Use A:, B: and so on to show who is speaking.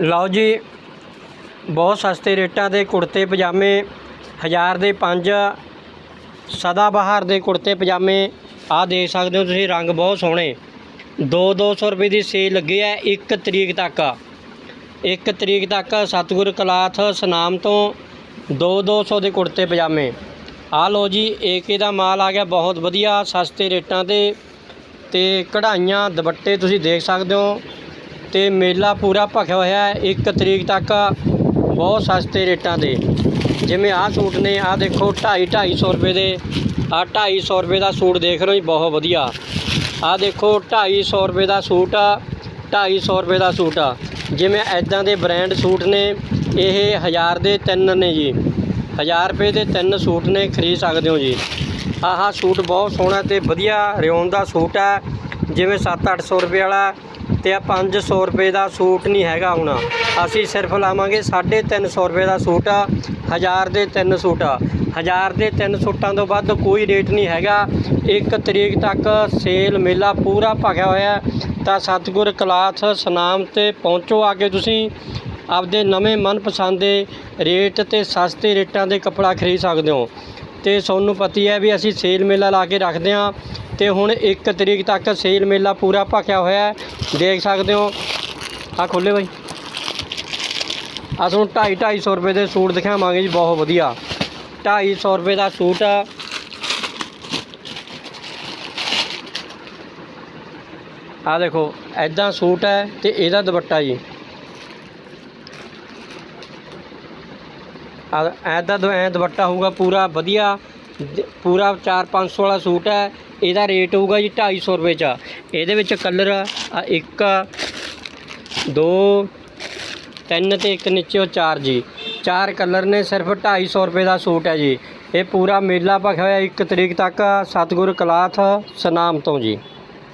A: ਲਓ ਜੀ, ਬਹੁਤ ਸਸਤੇ ਰੇਟਾਂ ਦੇ ਕੁੜਤੇ, ਪਜਾਮੇ, ਹਜ਼ਾਰ ਦੇ ਪੰਜ, ਸਦਾ ਬਹਾਰ ਦੇ ਕੁੜਤੇ, ਪਜਾਮੇ, ਆਹ ਦੇਖ ਸਕਦੇ ਹੋ ਤੁਸੀਂ, ਰੰਗ ਬਹੁਤ ਸੋਹਣੇ। 2-200 ਰੁਪਏ ਦੀ ਸੇਲ ਲੱਗੀ ਹੈ 1 ਤਰੀਕ ਤੱਕ। 1 ਤਰੀਕ ਤੱਕ ਸਤਿਗੁਰ ਕਲਾਥ ਸਨਾਮ ਤੋਂ 2-200 ਦੇ ਕੁੜਤੇ, ਪਜਾਮੇ। ਆਹ ਲਓ ਜੀ ਏਕੇ ਦਾ ਮਾਲ ਆ ਗਿਆ, ਬਹੁਤ ਵਧੀਆ, ਸਸਤੇ ਰੇਟਾਂ ਤੇ। ਤੇ ਕਢਾਈਆਂ, ਦੁਪੱਟੇ ਤੁਸੀਂ ਦੇਖ ਸਕਦੇ ਹੋ। ਤੇ ਮੇਲਾ ਪੂਰਾ ਭਖਿਆ ਹੋਇਆ ਹੈ 1 ਤਰੀਕ ਤੱਕ ਬਹੁਤ ਸਸਤੇ ਰੇਟਾਂ ਤੇ। ਜਿਵੇਂ ਆਹ ਸੂਟ ਨੇ, ਆਹ ਦੇਖੋ 2.5 250 ਰੁਪਏ ਦੇ। ਆਹ 250 ਰੁਪਏ ਦਾ ਸੂਟ ਦੇਖ ਰਹੇ ਹੋ ਜੀ, ਬਹੁਤ ਵਧੀਆ। ਆਹ ਦੇਖੋ 250 ਰੁਪਏ ਦਾ ਸੂਟ ਆ 250 ਰੁਪਏ ਦਾ ਸੂਟ ਆ। ਜਿਵੇਂ ਐਦਾਂ ਦੇ ਬ੍ਰਾਂਡ ਸੂਟ ਨੇ, ਇਹ 1000 ਦੇ ਤਿੰਨ ਨੇ ਜੀ। 1000 ਰੁਪਏ ਦੇ ਤਿੰਨ ਸੂਟ ਨੇ, ਖਰੀਦ ਸਕਦੇ ਹੋ ਜੀ। ਆਹ ਸੂਟ ਬਹੁਤ ਸੋਹਣਾ ਤੇ ਵਧੀਆ ਰਿਓਨ ਦਾ ਸੂਟ ਹੈ ਜਿਵੇਂ 7-800 ਰੁਪਏ ਵਾਲਾ ਤੇ ਆ 500 ਰੁਪਏ ਦਾ ਸੂਟ ਨਹੀਂ ਹੈਗਾ ਹੁਣ। ਅਸੀਂ ਸਿਰਫ ਲਾਵਾਂਗੇ 350 ਰੁਪਏ ਦਾ ਸੂਟ ਆ 1000 ਦੇ ਤਿੰਨ ਸੂਟ ਆ। 1000 ਦੇ ਤਿੰਨ ਸੂਟਾਂ ਤੋਂ ਵੱਧ ਕੋਈ ਰੇਟ ਨਹੀਂ ਹੈਗਾ। 1 ਤਰੀਕ ਤੱਕ ਸੇਲ ਮੇਲਾ ਪੂਰਾ ਭਖਿਆ ਹੋਇਆ ਤਾਂ ਸਤਿਗੁਰ ਕਲਾਥ ਸਨਾਮ ਤੇ ਪਹੁੰਚੋ ਆ ਕੇ ਤੁਸੀਂ। ਆਪਦੇ ਨਵੇਂ ਮਨਪਸੰਦ ਦੇ ਰੇਟ ਤੇ ਸਸਤੇ ਰੇਟਾਂ ਦੇ ਕੱਪੜਾ ਖਰੀਦ ਸਕਦੇ ਹੋ। ਤੇ ਤੁਹਾਨੂੰ ਪਤੀ ਹੈ ਵੀ ਅਸੀਂ ਸੇਲ ਮੇਲਾ ਲਾ ਕੇ ਰੱਖਦੇ ਹਾਂ। ਤੇ ਹੁਣ 1 ਤਰੀਕ ਤੱਕ ਸੇਲ ਮੇਲਾ ਪੂਰਾ ਭਖਿਆ ਹੋਇਆ ਹੈ। ਦੇਖ ਸਕਦੇ ਹੋ। ਆ ਖੋਲੇ ਬਾਈ। ਆ ਤੁਹਾਨੂੰ 2.5 250 ਰੁਪਏ ਦੇ ਸੂਟ ਦਿਖਾਵਾਂਗੇ ਜੀ, ਬਹੁਤ ਵਧੀਆ। 250 ਰੁਪਏ ਦਾ ਸੂਟ ਆ। ਆ ਦੇਖੋ ਐਦਾਂ ਸੂਟ ਹੈ ਤੇ ਇਹਦਾ ਦੁਪੱਟਾ ਜੀ। ਐਦਾਂ ਦੋ, ਐ ਦੁਪੱਟਾ ਹੋਊਗਾ ਪੂਰਾ ਵਧੀਆ। ਦ- ਪੂਰਾ 4-500 ਵਾਲਾ ਸੂਟ ਹੈ। ਇਹਦਾ ਰੇਟ ਹੋਊਗਾ ਜੀ 250 ਰੁਪਏ ਚ। ਇਹਦੇ ਵਿੱਚ ਕਲਰ ਆ ਇੱਕ ਦੋ, ਤਿੰਨ ਤੇ ਇੱਕ ਨੀਚੇ ਉਹ ਚਾਰ ਜੀ। ਚਾਰ ਕਲਰ ਨੇ, ਸਿਰਫ 250 ਰੁਪਏ ਦਾ ਸੂਟ ਹੈ ਜੀ। ਇਹ ਪੂਰਾ ਮੇਲਾ ਭਖਿਆ ਹੋਇਆ 1 ਤਰੀਕ ਤੱਕ ਸਤਿਗੁਰ ਕਲਾਥ ਸਨਾਮ ਤੋਂ ਜੀ।